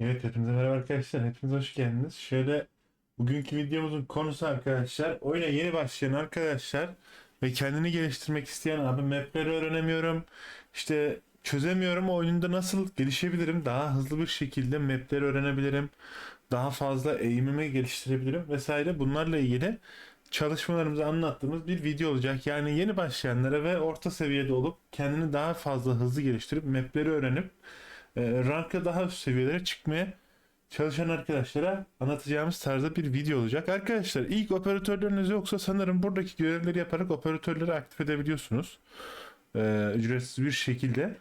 Evet hepinize merhaba arkadaşlar. Hepiniz hoş geldiniz. Şöyle bugünkü videomuzun konusu arkadaşlar. Oyuna yeni başlayan arkadaşlar ve kendini geliştirmek isteyen abi mapleri öğrenemiyorum. İşte çözemiyorum oyunda nasıl gelişebilirim? Daha hızlı bir şekilde mapleri öğrenebilirim. Daha fazla eğimimi geliştirebilirim vesaire. Bunlarla ilgili çalışmalarımızı anlattığımız bir video olacak. Yani yeni başlayanlara ve orta seviyede olup kendini daha fazla hızlı geliştirip mapleri öğrenip ranka daha üst seviyelere çıkmaya çalışan arkadaşlara anlatacağımız tarzda bir video olacak. Arkadaşlar ilk operatörleriniz yoksa sanırım buradaki görevleri yaparak operatörleri aktif edebiliyorsunuz. E, ücretsiz bir şekilde.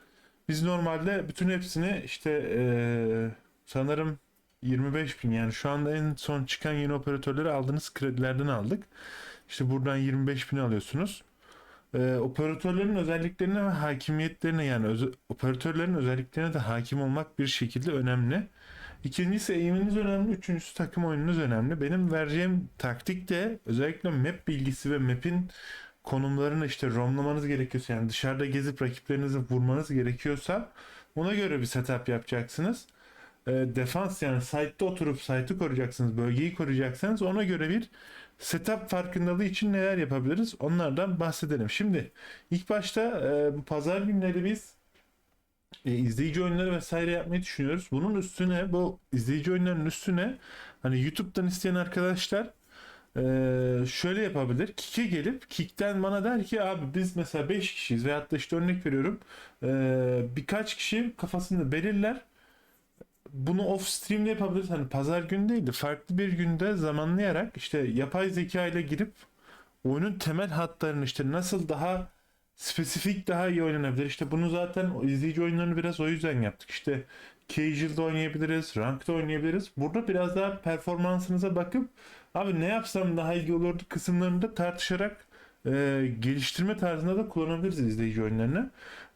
Biz normalde bütün hepsini işte e, sanırım 25 bin yani şu anda en son çıkan yeni operatörleri aldığınız kredilerden aldık. İşte buradan 25 bin alıyorsunuz. Ee, operatörlerin özelliklerine ve hakimiyetlerine yani öz- operatörlerin özelliklerine de hakim olmak bir şekilde önemli. İkincisi eğiminiz önemli. Üçüncüsü takım oyununuz önemli. Benim vereceğim taktik de özellikle map bilgisi ve map'in konumlarını işte romlamanız gerekiyorsa yani dışarıda gezip rakiplerinizi vurmanız gerekiyorsa ona göre bir setup yapacaksınız. Ee, defans yani site'de oturup site'ı koruyacaksınız, bölgeyi koruyacaksınız. Ona göre bir setup farkındalığı için neler yapabiliriz? Onlardan bahsedelim. Şimdi ilk başta e, pazar günleri biz e, izleyici oyunları vesaire yapmayı düşünüyoruz. Bunun üstüne bu izleyici oyunlarının üstüne hani YouTube'dan isteyen arkadaşlar e, şöyle yapabilir. Kick'e gelip Kick'ten bana der ki abi biz mesela 5 kişiyiz veyahut da işte örnek veriyorum e, birkaç kişi kafasını belirler bunu off stream'de yapabiliriz. Hani pazar günü değil de farklı bir günde zamanlayarak işte yapay zeka ile girip oyunun temel hatlarını işte nasıl daha spesifik daha iyi oynanabilir. İşte bunu zaten izleyici oyunlarını biraz o yüzden yaptık. İşte casual'da oynayabiliriz, ranked'da oynayabiliriz. Burada biraz daha performansınıza bakıp abi ne yapsam daha iyi olurdu kısımlarını da tartışarak e, geliştirme tarzında da kullanabiliriz izleyici oyunlarını.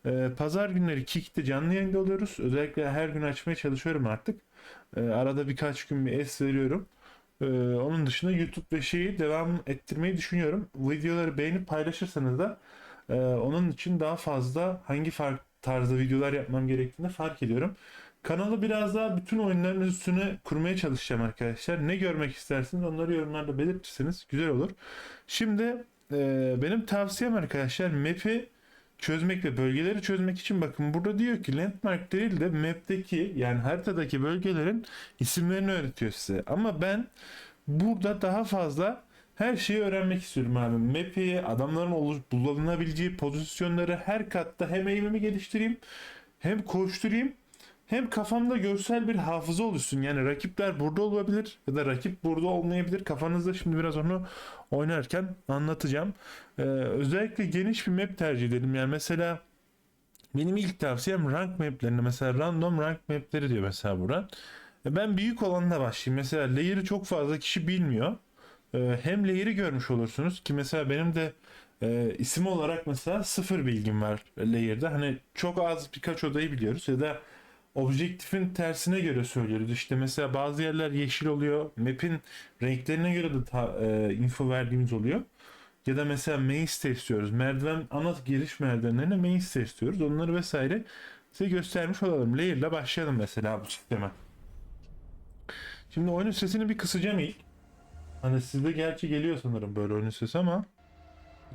E, pazar günleri Kick'te canlı yayında oluyoruz. Özellikle her gün açmaya çalışıyorum artık. E, arada birkaç gün bir es veriyorum. E, onun dışında YouTube ve şeyi devam ettirmeyi düşünüyorum. Videoları beğenip paylaşırsanız da e, onun için daha fazla hangi fark tarzda videolar yapmam gerektiğini fark ediyorum. Kanalı biraz daha bütün oyunların üstüne kurmaya çalışacağım arkadaşlar. Ne görmek istersiniz onları yorumlarda belirtirseniz güzel olur. Şimdi e, benim tavsiyem arkadaşlar map'i çözmek ve bölgeleri çözmek için bakın burada diyor ki landmark değil de map'teki yani haritadaki bölgelerin isimlerini öğretiyor size. Ama ben burada daha fazla her şeyi öğrenmek istiyorum abi. Map'i, adamların olu- bulunabileceği pozisyonları her katta hem eğimimi geliştireyim hem koşturayım hem kafamda görsel bir hafıza oluşsun. Yani rakipler burada olabilir ya da rakip burada olmayabilir. Kafanızda şimdi biraz onu oynarken anlatacağım. Ee, özellikle geniş bir map tercih edelim. Yani mesela benim ilk tavsiyem rank maplerinde mesela random rank mapleri diyor mesela buradan. E, Ben büyük olanla başlayayım. Mesela layer'ı çok fazla kişi bilmiyor. Ee, Hem layer'ı görmüş olursunuz ki mesela benim de e, isim olarak mesela sıfır bilgim var layer'da. Hani çok az birkaç odayı biliyoruz ya da objektifin tersine göre söylüyoruz. İşte mesela bazı yerler yeşil oluyor. Map'in renklerine göre de ta- e, info verdiğimiz oluyor. Ya da mesela main stage istiyoruz. Merdiven ana giriş merdivenlerine main stage istiyoruz. Onları vesaire size göstermiş olalım. Layer'la başlayalım mesela bu sisteme. Şimdi oyunun sesini bir kısacağım ilk. Hani sizde gerçi geliyor sanırım böyle oyunun sesi ama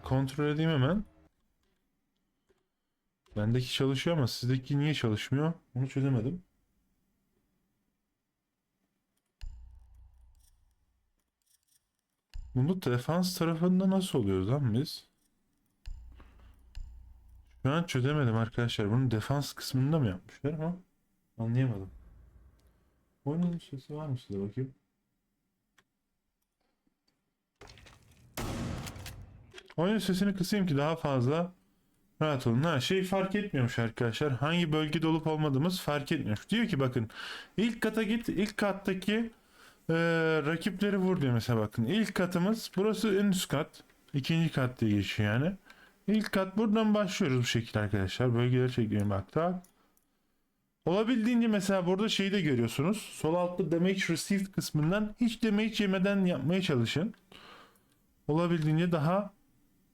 kontrol edeyim hemen. Bendeki çalışıyor ama sizdeki niye çalışmıyor? Onu çözemedim. Bunu defans tarafında nasıl oluyoruz lan biz? Şu an çözemedim arkadaşlar. Bunu defans kısmında mı yapmışlar ama anlayamadım. Oyunun sesi var mı size bakayım? Oyun sesini kısayım ki daha fazla rahat olun. Ha şey fark etmiyormuş arkadaşlar. Hangi bölgede olup olmadığımız fark etmiyormuş. Diyor ki bakın ilk kata git. ilk kattaki e, rakipleri vur diyor mesela bakın. İlk katımız burası en üst kat. ikinci kat diye geçiyor yani. İlk kat buradan başlıyoruz bu şekilde arkadaşlar. Bölgeleri çekiyorum bak tak. Olabildiğince mesela burada şeyi de görüyorsunuz. Sol altta damage received kısmından hiç damage yemeden yapmaya çalışın. Olabildiğince daha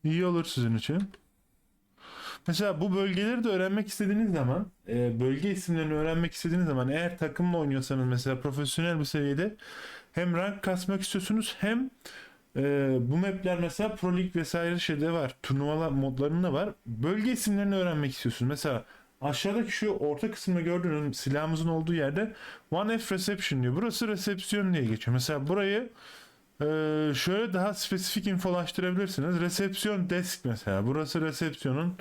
iyi olur sizin için. Mesela bu bölgeleri de öğrenmek istediğiniz zaman, e, bölge isimlerini öğrenmek istediğiniz zaman eğer takımla oynuyorsanız mesela profesyonel bir seviyede hem rank kasmak istiyorsunuz hem e, bu mapler mesela Pro League vesaire şeyde var. Turnuvalar modlarında var. Bölge isimlerini öğrenmek istiyorsunuz. Mesela aşağıdaki şu orta kısımda gördüğünüz silahımızın olduğu yerde One F Reception diyor. Burası resepsiyon diye geçiyor. Mesela burayı e, şöyle daha spesifik infolaştırabilirsiniz. Resepsiyon desk mesela. Burası resepsiyonun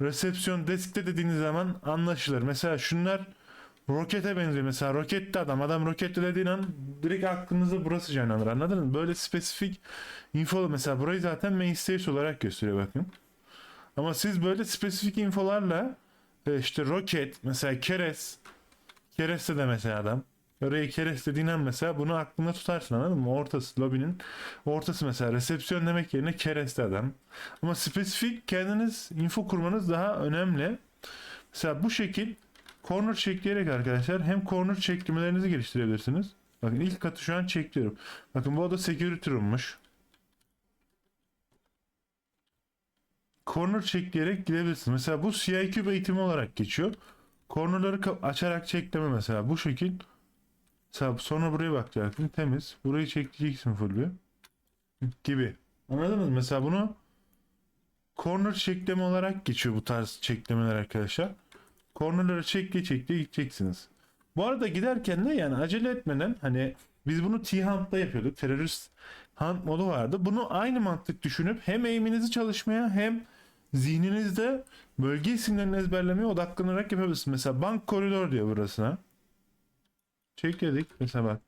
resepsiyon deskte dediğiniz zaman anlaşılır. Mesela şunlar rokete benziyor. Mesela roketli adam. Adam roketli dediğin an direkt aklınıza burası canlanır. Anladınız mı? Böyle spesifik info mesela burayı zaten main stage olarak gösteriyor bakın. Ama siz böyle spesifik infolarla e, işte roket mesela keres kereste de mesela adam Oraya keres dediğin an mesela bunu aklında tutarsın anladın mı? Ortası lobinin ortası mesela resepsiyon demek yerine kereste adam. Ama spesifik kendiniz info kurmanız daha önemli. Mesela bu şekil corner çekleyerek arkadaşlar hem corner çeklemelerinizi geliştirebilirsiniz. Bakın ilk katı şu an çekliyorum. Bakın bu oda security room'muş. Corner çekleyerek gidebilirsiniz. Mesela bu CIQ eğitimi olarak geçiyor. Corner'ları açarak çekleme mesela bu şekil. Mesela sonra buraya bakacaksın temiz. Burayı çekleyeceksin full bir. Gibi. Anladınız mı? Mesela bunu corner çekleme olarak geçiyor bu tarz çeklemeler arkadaşlar. Corner'ları çekle çekle gideceksiniz. Bu arada giderken de yani acele etmeden hani biz bunu T-Hunt'da yapıyorduk. Terörist Hunt modu vardı. Bunu aynı mantık düşünüp hem aim'inizi çalışmaya hem zihninizde bölge isimlerini ezberlemeye odaklanarak yapabilirsiniz. Mesela bank koridor diyor burasına. Çekledik mesela bak.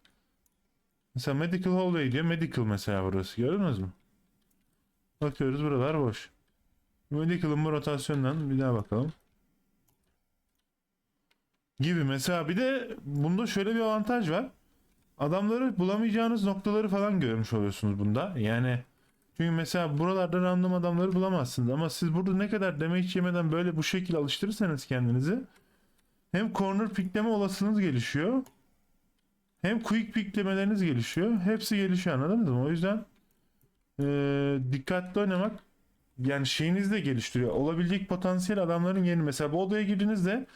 Mesela medical hallway diyor. Medical mesela burası. Gördünüz mü? Bakıyoruz buralar boş. Medical'ın bu rotasyondan bir daha bakalım. Gibi mesela bir de bunda şöyle bir avantaj var. Adamları bulamayacağınız noktaları falan görmüş oluyorsunuz bunda. Yani çünkü mesela buralarda random adamları bulamazsınız ama siz burada ne kadar damage yemeden böyle bu şekilde alıştırırsanız kendinizi hem corner pickleme olasılığınız gelişiyor hem quick picklemeleriniz gelişiyor. Hepsi gelişiyor anladınız mı? O yüzden eee, dikkatli oynamak yani şeyinizi de geliştiriyor. Olabilecek potansiyel adamların yerini mesela bu odaya girdiğinizde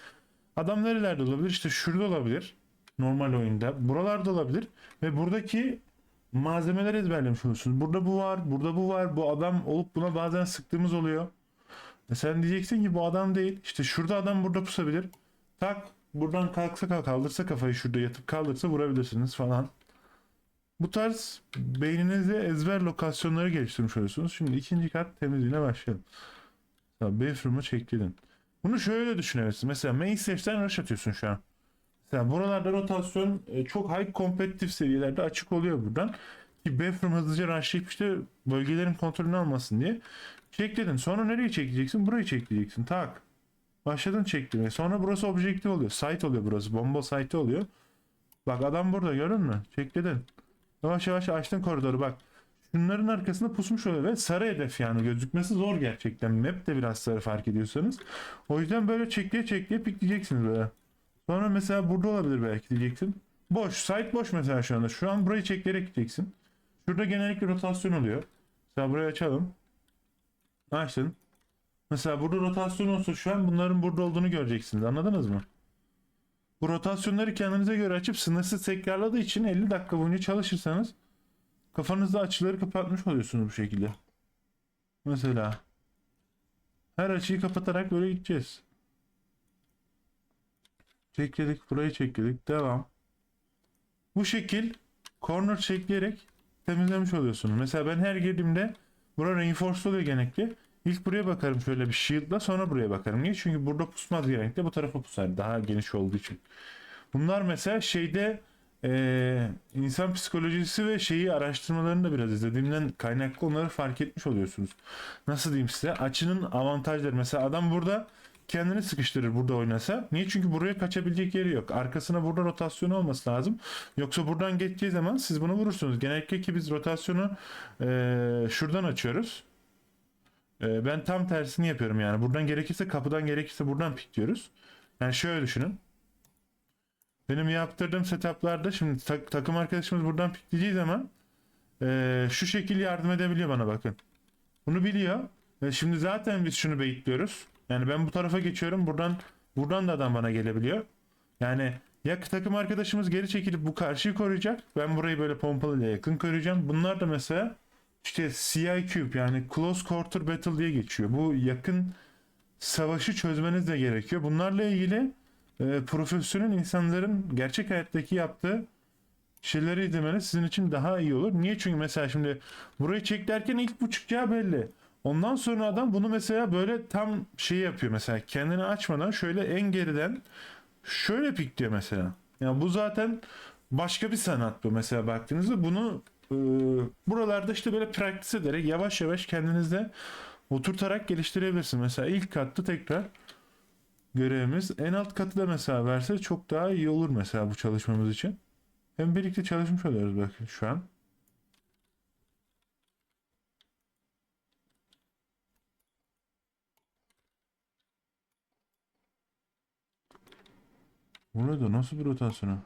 adam nerelerde olabilir? İşte şurada olabilir. Normal oyunda. Buralarda olabilir. Ve buradaki malzemeleri ezberlemiş olursunuz. Burada bu var, burada bu var. Bu adam olup buna bazen sıktığımız oluyor. E sen diyeceksin ki bu adam değil. İşte şurada adam burada pusabilir. Tak buradan kalksa kalk- kaldırsa kafayı şurada yatıp kaldırsa vurabilirsiniz falan. Bu tarz beyninizde ezber lokasyonları geliştirmiş oluyorsunuz. Şimdi ikinci kat temizliğine başlayalım. Mesela bathroom'u çekledin. Bunu şöyle düşünebilirsin. Mesela main stage'den rush atıyorsun şu an. Mesela buralarda rotasyon e, çok high competitive seviyelerde açık oluyor buradan. Ki bathroom hızlıca rushlayıp işte bölgelerin kontrolünü almasın diye. Çekledin. Sonra nereye çekeceksin? Burayı çekleyeceksin. Tak. Başladın çektirmeye. Sonra burası objektif oluyor. Site oluyor burası. Bomba site oluyor. Bak adam burada görün mü? Çekledin. Yavaş yavaş açtın koridoru bak. Şunların arkasında pusmuş oluyor ve sarı hedef yani gözükmesi zor gerçekten. Map de biraz sarı fark ediyorsanız. O yüzden böyle çekliye çekliye pikleyeceksiniz böyle. Sonra mesela burada olabilir belki diyeceksin. Boş. Site boş mesela şu anda. Şu an burayı çekleyerek gideceksin. Şurada genellikle rotasyon oluyor. Mesela burayı açalım. Açtın. Mesela burada rotasyon olsa şu an bunların burada olduğunu göreceksiniz. Anladınız mı? Bu rotasyonları kendinize göre açıp sınırsız tekrarladığı için 50 dakika boyunca çalışırsanız kafanızda açıları kapatmış oluyorsunuz bu şekilde. Mesela her açıyı kapatarak böyle gideceğiz. Çekledik, burayı çekledik. Devam. Bu şekil corner çekleyerek temizlemiş oluyorsunuz. Mesela ben her girdiğimde bura reinforced oluyor genellikle. İlk buraya bakarım şöyle bir shield'la sonra buraya bakarım. Niye? Çünkü burada pusmaz genellikle bu tarafa pusar. Daha geniş olduğu için. Bunlar mesela şeyde eee, insan psikolojisi ve şeyi araştırmalarını da biraz izlediğimden kaynaklı onları fark etmiş oluyorsunuz. Nasıl diyeyim size? Açının avantajları. Mesela adam burada kendini sıkıştırır burada oynasa. Niye? Çünkü buraya kaçabilecek yeri yok. Arkasına burada rotasyon olması lazım. Yoksa buradan geçeceği zaman siz bunu vurursunuz. Genellikle ki biz rotasyonu eee, şuradan açıyoruz. Eee, ben tam tersini yapıyorum yani. Buradan gerekirse kapıdan gerekirse buradan pikliyoruz. Yani şöyle düşünün. Benim yaptırdığım setuplarda şimdi tak- takım arkadaşımız buradan pikleyeceği zaman eee, şu şekil yardım edebiliyor bana bakın. Bunu biliyor. Ve şimdi zaten biz şunu baitliyoruz. Yani ben bu tarafa geçiyorum. Buradan buradan da adam bana gelebiliyor. Yani ya takım arkadaşımız geri çekilip bu karşıyı koruyacak. Ben burayı böyle pompalıyla yakın koruyacağım. Bunlar da mesela işte CI Cube yani Close Quarter Battle diye geçiyor. Bu yakın savaşı çözmeniz de gerekiyor. Bunlarla ilgili e, profesyonel insanların gerçek hayattaki yaptığı şeyleri izlemeniz sizin için daha iyi olur. Niye? Çünkü mesela şimdi burayı çek derken ilk bu çıkacağı belli. Ondan sonra adam bunu mesela böyle tam şey yapıyor mesela kendini açmadan şöyle en geriden şöyle pikliyor mesela. Yani bu zaten başka bir sanat bu mesela baktığınızda bunu buralarda işte böyle praktis ederek yavaş yavaş kendinizde oturtarak geliştirebilirsin. Mesela ilk kattı tekrar görevimiz en alt katı da mesela verse çok daha iyi olur mesela bu çalışmamız için. Hem birlikte çalışmış oluyoruz bakın şu an. Bu ne de nasıl bir rotasyonu?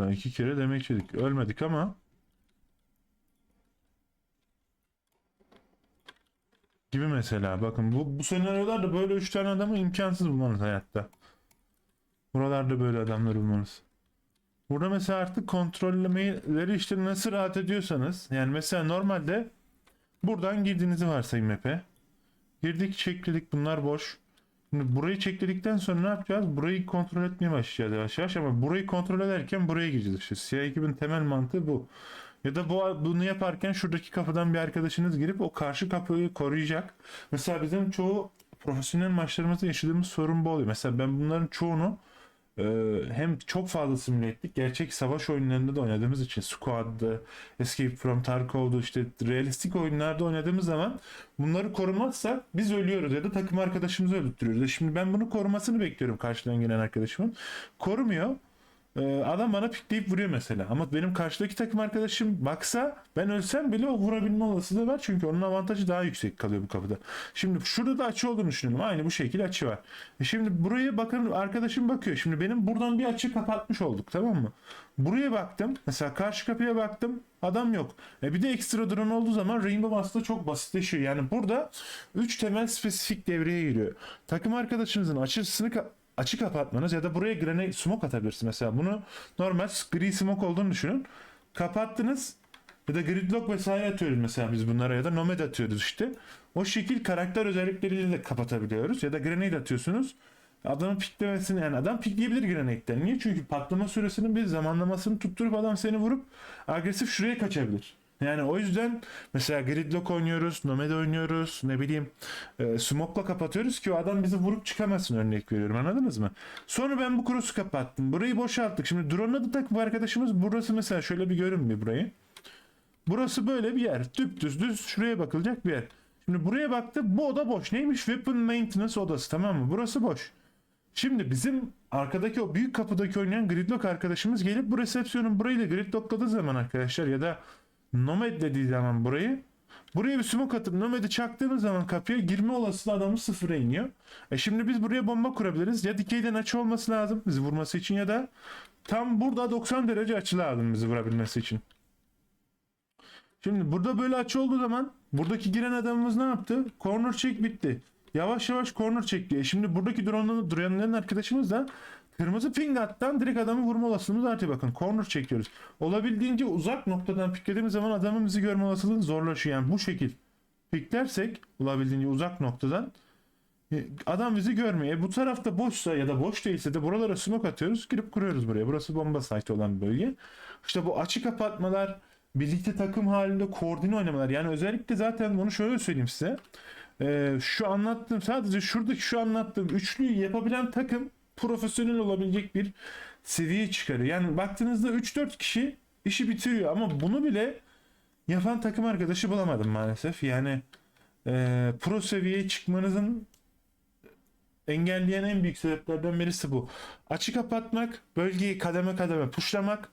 Sen iki kere demek yedik. Ölmedik ama gibi mesela. Bakın bu, bu senaryolarda böyle üç tane adamı imkansız bulmanız hayatta. Buralarda böyle adamları bulmanız. Burada mesela artık kontrollemeleri işte nasıl rahat ediyorsanız yani mesela normalde buradan girdiğinizi varsayın map'e. Girdik çekledik bunlar boş. Şimdi burayı çekledikten sonra ne yapacağız? Burayı kontrol etmeye başlayacağız yavaş yavaş ama burayı kontrol ederken buraya gireceğiz işte. Siyah ekibin temel mantığı bu. Ya da bu bunu yaparken şuradaki kapıdan bir arkadaşınız girip o karşı kapıyı koruyacak. Mesela bizim çoğu profesyonel maçlarımızda yaşadığımız sorun bu oluyor. Mesela ben bunların çoğunu hem çok fazla simüle ettik. Gerçek savaş oyunlarında da oynadığımız için Squad'dı, Escape from Tarkov'du işte realistik oyunlarda oynadığımız zaman bunları korumazsak biz ölüyoruz ya da takım arkadaşımızı öldürtüyoruz. E Şimdi ben bunu korumasını bekliyorum karşıdan gelen arkadaşımın. Korumuyor. Ee, adam bana pikleyip vuruyor mesela. Ama benim karşıdaki takım arkadaşım baksa ben ölsem bile o vurabilme olasılığı var. Çünkü onun avantajı daha yüksek kalıyor bu kapıda. Şimdi şurada da açı olduğunu düşünelim. Aynı bu şekilde açı var. E şimdi buraya bakın arkadaşım bakıyor. Şimdi benim buradan bir açı kapatmış olduk tamam mı? Buraya baktım. Mesela karşı kapıya baktım. Adam yok. E bir de ekstra drone olduğu zaman Rainbow aslında çok basitleşiyor. Yani burada 3 temel spesifik devreye giriyor. Takım arkadaşınızın açısını ka- açı kapatmanız ya da buraya grenade smoke atabilirsiniz mesela. Bunu normal gri smoke olduğunu düşünün. Kapattınız ya da gridlock vesaire atıyoruz mesela biz bunlara ya da nomad atıyoruz işte. O şekil karakter özellikleriyle de kapatabiliyoruz. Ya da grenade atıyorsunuz. Adamın piklemesini yani adam pikleyebilir grenade'den. Niye? Çünkü patlama süresinin bir zamanlamasını tutturup adam seni vurup agresif şuraya kaçabilir. Yani o yüzden mesela gridlock oynuyoruz, nomad oynuyoruz, ne bileyim e, smoke'la kapatıyoruz ki o adam bizi vurup çıkamasın örnek veriyorum anladınız mı? Sonra ben bu cross'u kapattım. Burayı boşalttık. Şimdi drone'la da takım arkadaşımız burası mesela şöyle bir görün bir burayı. Burası böyle bir yer. Düptüz düz şuraya bakılacak bir yer. Şimdi buraya baktı bu oda boş. Neymiş? Weapon Maintenance odası tamam mı? Burası boş. Şimdi bizim arkadaki o büyük kapıdaki oynayan gridlock arkadaşımız gelip bu resepsiyonun burayı da gridlockladığı zaman arkadaşlar ya da nomad dediği zaman burayı buraya bir smoke atıp nomad'i çaktığımız zaman kapıya girme olasılığı adamın sıfıra iniyor. E şimdi biz buraya bomba kurabiliriz. Ya dikeyden açı olması lazım bizi vurması için ya da tam burada 90 derece açı lazım bizi vurabilmesi için. Şimdi burada böyle açı olduğu zaman buradaki giren adamımız ne yaptı? Corner check bitti. Yavaş yavaş corner çekti. E şimdi buradaki drone'ların duranların arkadaşımız da kırmızı ping attan direkt adamı vurma olasılığımız artıyor bakın. Corner çekiyoruz. Olabildiğince uzak noktadan piklediğimiz zaman adamın bizi görme olasılığı zorlaşıyor. Yani bu şekil piklersek olabildiğince uzak noktadan e, adam bizi görmüyor. E bu tarafta boşsa ya da boş değilse de buralara smoke atıyoruz. Girip kuruyoruz buraya. Burası bomba site olan bir bölge. İşte bu açı kapatmalar, birlikte takım halinde koordine oynamalar. Yani özellikle zaten bunu şöyle söyleyeyim size. Ee, şu anlattığım sadece şuradaki şu anlattığım üçlüyü yapabilen takım profesyonel olabilecek bir seviyeye çıkarıyor. Yani baktığınızda 3-4 kişi işi bitiriyor ama bunu bile yapan takım arkadaşı bulamadım maalesef. Yani e, pro seviyeye çıkmanızın engelleyen en büyük sebeplerden birisi bu. Açı kapatmak, bölgeyi kademe kademe puşlamak,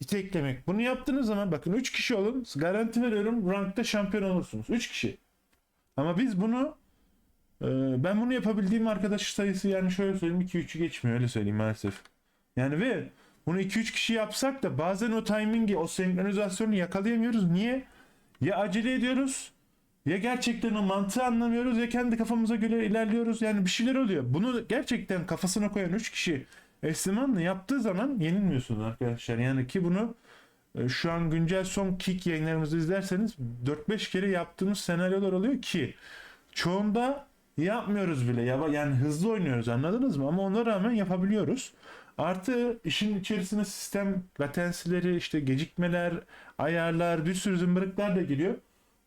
iteklemek. Bunu yaptığınız zaman bakın 3 kişi olun garanti veriyorum rankta şampiyon olursunuz. 3 kişi. Ama biz bunu ben bunu yapabildiğim arkadaş sayısı yani şöyle söyleyeyim 2-3'ü geçmiyor öyle söyleyeyim maalesef. Yani ve bunu 2-3 kişi yapsak da bazen o timingi, o senkronizasyonu yakalayamıyoruz. Niye? Ya acele ediyoruz ya gerçekten o mantığı anlamıyoruz ya kendi kafamıza göre ilerliyoruz. Yani bir şeyler oluyor. Bunu gerçekten kafasına koyan 3 kişi Esliman'la yaptığı zaman yenilmiyorsunuz arkadaşlar. Yani ki bunu e, şu an güncel son kick yayınlarımızı izlerseniz 4-5 kere yaptığımız senaryolar oluyor ki çoğunda yapmıyoruz bile. Ya- Yani hızlı oynuyoruz anladınız mı? Ama ona rağmen yapabiliyoruz. Artı işin içerisine sistem latensileri, işte gecikmeler, ayarlar, bir sürü zımbırıklar da giriyor.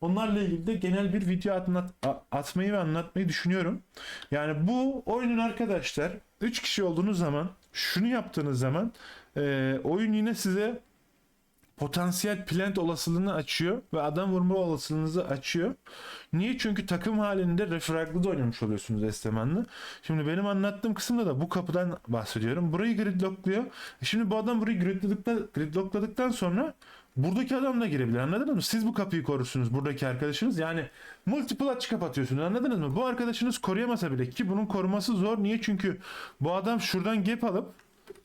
Onlarla ilgili de genel bir video atmat, a- atmayı ve anlatmayı düşünüyorum. Yani bu oyunun arkadaşlar 3 kişi olduğunuz zaman şunu yaptığınız zaman e, oyun yine size potansiyel plant olasılığını açıyor ve adam vurma olasılığınızı açıyor. Niye? Çünkü takım halinde refraglı da oynamış oluyorsunuz Esteman'la. Şimdi benim anlattığım kısımda da bu kapıdan bahsediyorum. Burayı gridlockluyor. E Şimdi bu adam burayı gridlockla- gridlockladıktan sonra buradaki adam da girebilir anladınız mı? Siz bu kapıyı korursunuz buradaki arkadaşınız. Yani multiple açı kapatıyorsunuz anladınız mı? Bu arkadaşınız koruyamasa bile ki bunun koruması zor. Niye? Çünkü bu adam şuradan gap alıp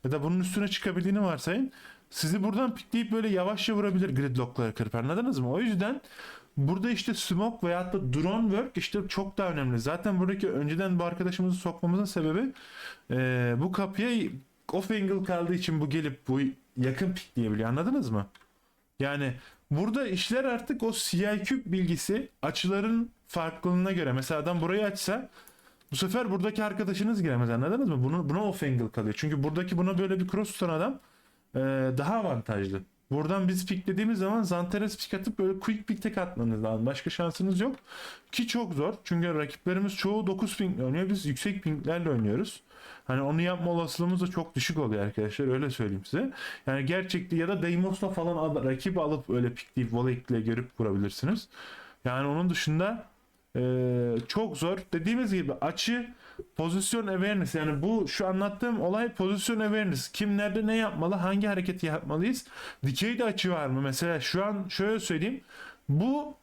ya da bunun üstüne çıkabildiğini varsayın. Sizi buradan pikleyip böyle yavaşça vurabilir gridlockları kırıp anladınız mı? O yüzden burada işte smoke veyahut da drone work işte çok daha önemli. Zaten buradaki önceden bu arkadaşımızı sokmamızın sebebi eee, bu kapıya off angle kaldığı için bu gelip bu yakın pikleyebiliyor anladınız mı? Yani burada işler artık o CIQ bilgisi açıların farklılığına göre. Mesela adam burayı açsa bu sefer buradaki arkadaşınız giremez anladınız mı? Bunu, buna off angle kalıyor. Çünkü buradaki buna böyle bir cross tutan adam e, daha avantajlı. Buradan biz piklediğimiz zaman Zanteres pik atıp böyle quick pick tek atmanız lazım. Başka şansınız yok. Ki çok zor. Çünkü rakiplerimiz çoğu 9 ping oynuyor. Biz yüksek pinglerle oynuyoruz. Hani onu yapma olasılığımız da çok düşük oluyor arkadaşlar. Öyle söyleyeyim size. Yani gerçekte ya da Deimos'la falan al- rakip alıp öyle pikleyip voley'le görüp vurabilirsiniz. Yani onun dışında ee, çok zor. Dediğimiz gibi açı pozisyon awareness yani bu şu anlattığım olay pozisyon awareness. Kim nerede ne yapmalı, hangi hareketi yapmalıyız? Dikeyde açı var mı? Mesela şu an şöyle söyleyeyim. Bu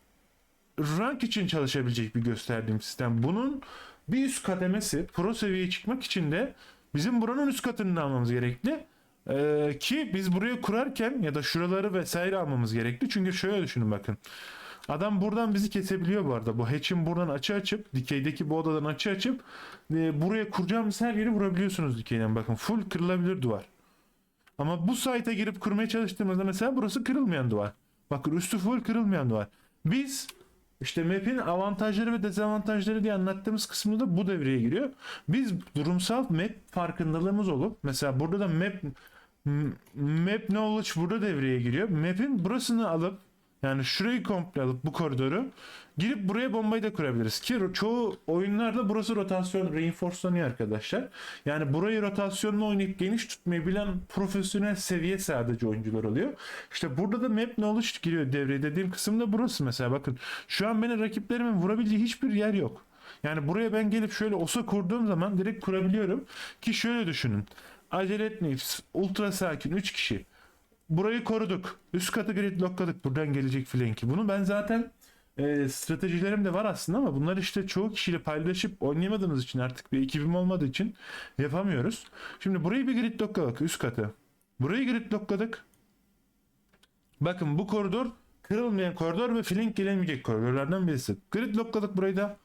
rank için çalışabilecek bir gösterdiğim sistem. Bunun bir üst kademesi pro seviyeye çıkmak için de bizim buranın üst katını almamız gerekli. Ee, ki biz buraya kurarken ya da şuraları vesaire almamız gerekli. Çünkü şöyle düşünün bakın. Adam buradan bizi kesebiliyor bu arada. Bu hatch'in buradan açı açıp dikeydeki bu odadan açı açıp e, buraya kuracağımız her yeri vurabiliyorsunuz dikeyden. Bakın full kırılabilir duvar. Ama bu site'a girip kurmaya çalıştığımızda mesela burası kırılmayan duvar. Bakın üstü full kırılmayan duvar. Biz işte map'in avantajları ve dezavantajları diye anlattığımız kısımda da bu devreye giriyor. Biz durumsal map farkındalığımız olup mesela burada da map map knowledge burada devreye giriyor. Map'in burasını alıp yani şurayı komple alıp bu koridoru girip buraya bombayı da kurabiliriz. Ki çoğu oyunlarda burası rotasyon reinforcelanıyor arkadaşlar. Yani burayı rotasyonla oynayıp geniş tutmayı bilen profesyonel seviye sadece oyuncular oluyor. İşte burada da map knowledge giriyor devreye dediğim kısım da burası mesela bakın. Şu an benim rakiplerimin vurabildiği hiçbir yer yok. Yani buraya ben gelip şöyle osa kurduğum zaman direkt kurabiliyorum. Ki şöyle düşünün. Acele etmeyin. Ultra sakin 3 kişi. Burayı koruduk. Üst katı gridlockladık. Buradan gelecek flanki. Bunu ben zaten e, stratejilerim de var aslında ama bunlar işte çoğu kişiyle paylaşıp oynayamadığımız için artık bir ekibim olmadığı için yapamıyoruz. Şimdi burayı bir gridlockladık üst katı. Burayı gridlockladık. Bakın bu koridor kırılmayan koridor ve flank gelemeyecek koridorlardan birisi. Gridlockladık burayı da.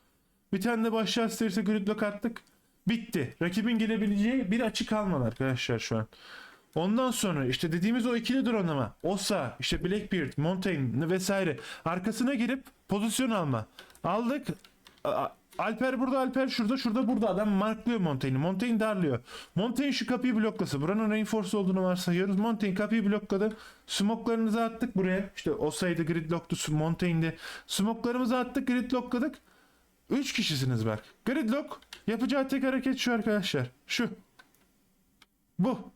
Bir tane de başlığa isterse gridlock attık. Bitti. Rakibin gelebileceği bir açı kalmadı arkadaşlar şu an. Ondan sonra işte dediğimiz o ikili dronlama, Osa, işte Blackbeard, Montaigne vesaire arkasına girip pozisyon alma. Aldık. Alper burada, Alper şurada, şurada burada adam marklıyor Montaigne'i. Montaigne darlıyor. Montaigne şu kapıyı bloklasa. Buranın reinforce olduğunu varsayıyoruz. Montaigne kapıyı blokladı. Smoklarınızı attık buraya. İşte Osa'ydı gridlocktu, Montaigne'di. Smoklarımızı attık, gridlockladık. 3 kişisiniz bak. Gridlock yapacağı tek hareket şu arkadaşlar. Şu. Bu.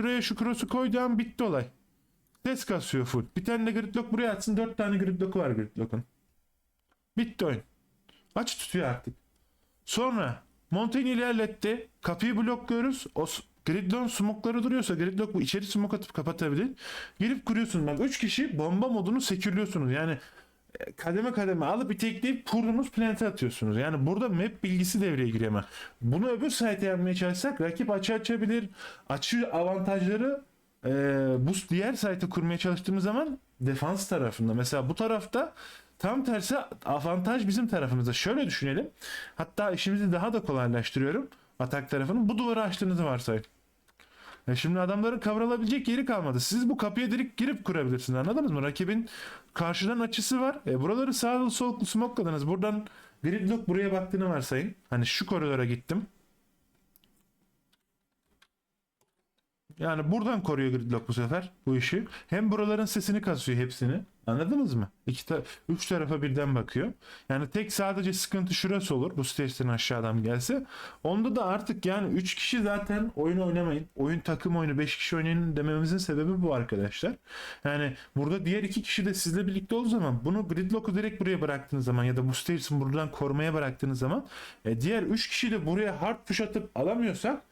Şuraya şu cross'u koyduğu an bitti olay. Ses kasıyor full. Bir tane de gridlock buraya atsın. Dört tane gridlock'u var gridlock'un. Bitti oyun. Aç tutuyor artık. Sonra Montaigne ilerletti. Kapıyı blokluyoruz. O s- Gridlock smokları duruyorsa Gridlock bu içeri smoke atıp kapatabilir. Girip kuruyorsunuz. Bak 3 kişi bomba modunu sekürlüyorsunuz. Yani kademe kademe alıp itekleyip kurduğunuz plante atıyorsunuz. Yani burada map bilgisi devreye giriyor. Bunu öbür site yapmaya çalışsak rakip açı açabilir. Açı avantajları e, bu diğer site'ı kurmaya çalıştığımız zaman defans tarafında. Mesela bu tarafta Tam tersi avantaj bizim tarafımızda. Şöyle düşünelim. Hatta işimizi daha da kolaylaştırıyorum. Atak tarafının bu duvarı açtığınızı varsayın. E şimdi adamların kavralabilecek yeri kalmadı. Siz bu kapıya direkt girip kurabilirsiniz anladınız mı? Rakibin karşıdan açısı var. E buraları sağlı soluklu smokladınız. Buradan gridlock buraya baktığını varsayın. Hani şu koridora gittim. Yani buradan koruyor gridlock bu sefer bu işi. Hem buraların sesini kasıyor hepsini. Anladınız mı? İki ta üç tarafa birden bakıyor. Yani tek sadece sıkıntı şurası olur. Bu stage'den aşağıdan gelse. Onda da artık yani 3 kişi zaten oyun oynamayın. Oyun takım oyunu 5 kişi oynayın dememizin sebebi bu arkadaşlar. Yani burada diğer iki kişi de sizle birlikte olduğu zaman bunu gridlock'u direkt buraya bıraktığınız zaman ya da bu stage'i buradan korumaya bıraktığınız zaman e, diğer 3 kişi de buraya hard push atıp alamıyorsak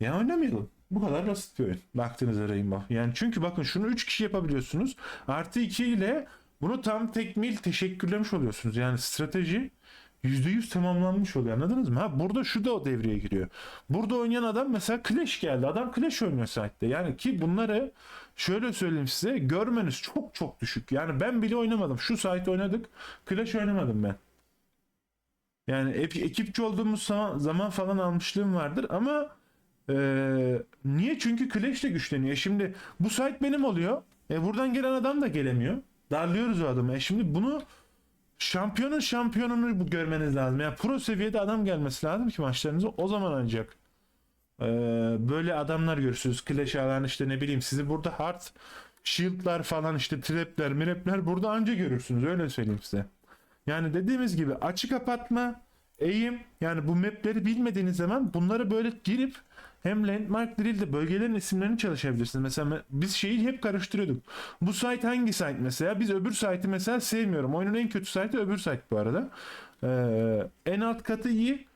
ya oynamayalım. Bu kadar basit bir oyun. Baktığınızda Rainbow. Yani çünkü bakın şunu 3 kişi yapabiliyorsunuz. Artı 2 ile bunu tam tekmil teşekkürlemiş oluyorsunuz. Yani strateji %100 tamamlanmış oluyor anladınız mı? Ha burada şu da o devreye giriyor. Burada oynayan adam mesela Clash geldi. Adam Clash oynuyor site'de. Yani ki bunları şöyle söyleyeyim size görmeniz çok çok düşük. Yani ben bile oynamadım. Şu site oynadık. Clash oynamadım ben. Yani ekipçi olduğumuz zaman falan almışlığım vardır ama ee, niye? Çünkü Clash de güçleniyor. Şimdi bu site benim oluyor. E buradan gelen adam da gelemiyor. Darlıyoruz o adamı. E şimdi bunu şampiyonun şampiyonunu görmeniz lazım. Yani pro seviyede adam gelmesi lazım ki maçlarınıza o zaman ancak ee, böyle adamlar görürsünüz. Clash alan işte ne bileyim sizi burada hard shield'lar falan işte trapler mirapler burada anca görürsünüz. Öyle söyleyeyim size. Yani dediğimiz gibi açı kapatma, eğim yani bu mapleri bilmediğiniz zaman bunları böyle girip hem landmark değil de bölgelerin isimlerini çalışabilirsiniz. Mesela me- biz şeyi hep karıştırıyorduk. Bu site hangi site mesela? Biz öbür site'i mesela sevmiyorum. Oyunun en kötü site'i öbür site bu arada. Ee, en alt katı iyi,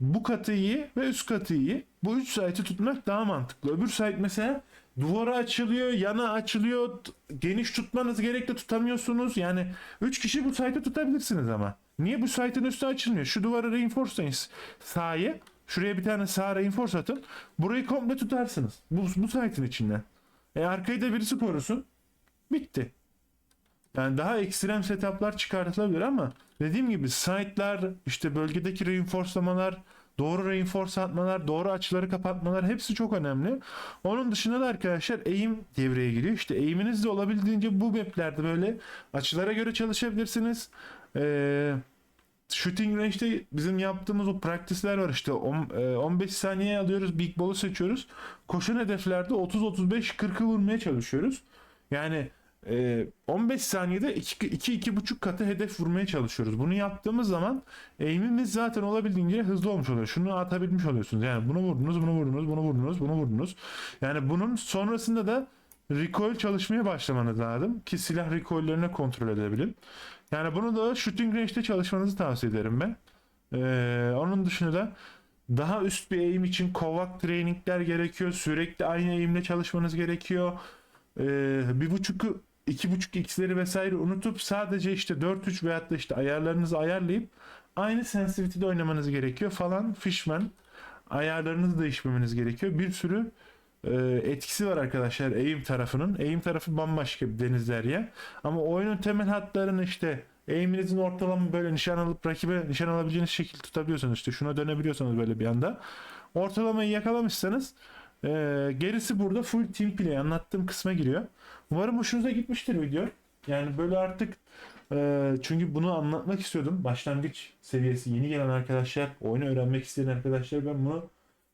bu katı iyi ve üst katı iyi. Bu üç site'i tutmak daha mantıklı. Öbür site mesela duvara açılıyor, yana açılıyor. Geniş tutmanız gerek de tutamıyorsunuz. Yani 3 kişi bu site'i tutabilirsiniz ama. Niye bu site'in üstü açılmıyor? Şu duvara reinforcelayın sahayı. Şuraya bir tane sağ reinforce atın. Burayı komple tutarsınız. Bu, bu site'in içinden. E arkayı da birisi korusun. Bitti. Yani daha ekstrem setuplar çıkartılabilir ama dediğim gibi site'lar, işte bölgedeki reinforcelamalar, doğru reinforce atmalar, doğru açıları kapatmalar hepsi çok önemli. Onun dışında da arkadaşlar eğim devreye giriyor. İşte eğiminiz de olabildiğince bu maplerde böyle açılara göre çalışabilirsiniz. Ee, shooting range'de bizim yaptığımız o practice'ler var işte On- e, 15 saniye alıyoruz big ball'u seçiyoruz. Koşun hedeflerde 30-35-40'ı vurmaya çalışıyoruz. Yani e, 15 saniyede 2-2,5 katı hedef vurmaya çalışıyoruz. Bunu yaptığımız zaman aim'imiz zaten olabildiğince hızlı olmuş oluyor. Şunu atabilmiş oluyorsunuz. Yani bunu vurdunuz, bunu vurdunuz, bunu vurdunuz, bunu vurdunuz. Yani bunun sonrasında da recoil çalışmaya başlamanız lazım ki silah recoil'lerini kontrol edebilin. Yani bunu da shooting range'de çalışmanızı tavsiye ederim ben. Ee, onun dışında da daha üst bir aim için kovak trainingler gerekiyor. Sürekli aynı aimle çalışmanız gerekiyor. Ee, bir buçuk iki buçuk x'leri vesaire unutup sadece işte 4-3 veyahut da işte ayarlarınızı ayarlayıp aynı sensitivity'de oynamanız gerekiyor falan. Fishman ayarlarınızı değişmemeniz gerekiyor. Bir sürü etkisi var arkadaşlar aim tarafının. Aim tarafı bambaşka bir deniz derya. Ama oyunun temel hatlarını işte aim'inizin ortalama böyle nişan alıp rakibe nişan alabileceğiniz şekilde tutabiliyorsanız işte şuna dönebiliyorsanız böyle bir anda ortalamayı yakalamışsanız e, gerisi burada full team play anlattığım kısma giriyor. Umarım hoşunuza gitmiştir video. Yani böyle artık e, çünkü bunu anlatmak istiyordum. Başlangıç seviyesi yeni gelen arkadaşlar, oyunu öğrenmek isteyen arkadaşlar ben bunu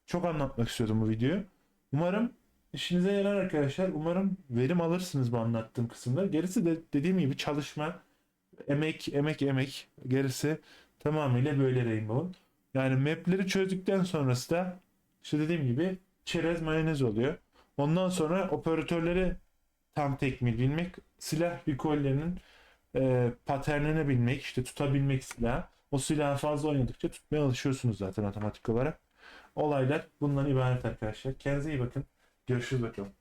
çok anlatmak istiyordum bu videoyu. Umarım işinize yarar arkadaşlar. Umarım verim alırsınız bu anlattığım kısımda. Gerisi de dediğim gibi çalışma, emek, emek, emek. Gerisi tamamıyla böyle Rainbow'un. Yani mapleri çözdükten sonrası da işte dediğim gibi çerez mayonez oluyor. Ondan sonra operatörleri tam tekmil bilmek, silah recoil'lerinin e, paternini bilmek, işte tutabilmek silah. O silahı fazla oynadıkça tutmaya alışıyorsunuz zaten otomatik olarak. Olaylar bundan ibaret arkadaşlar. Kendinize iyi bakın. Görüşürüz bakalım.